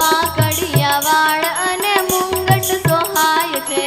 વાકડિયા વાળ અને મુંગટ સોહાય છે.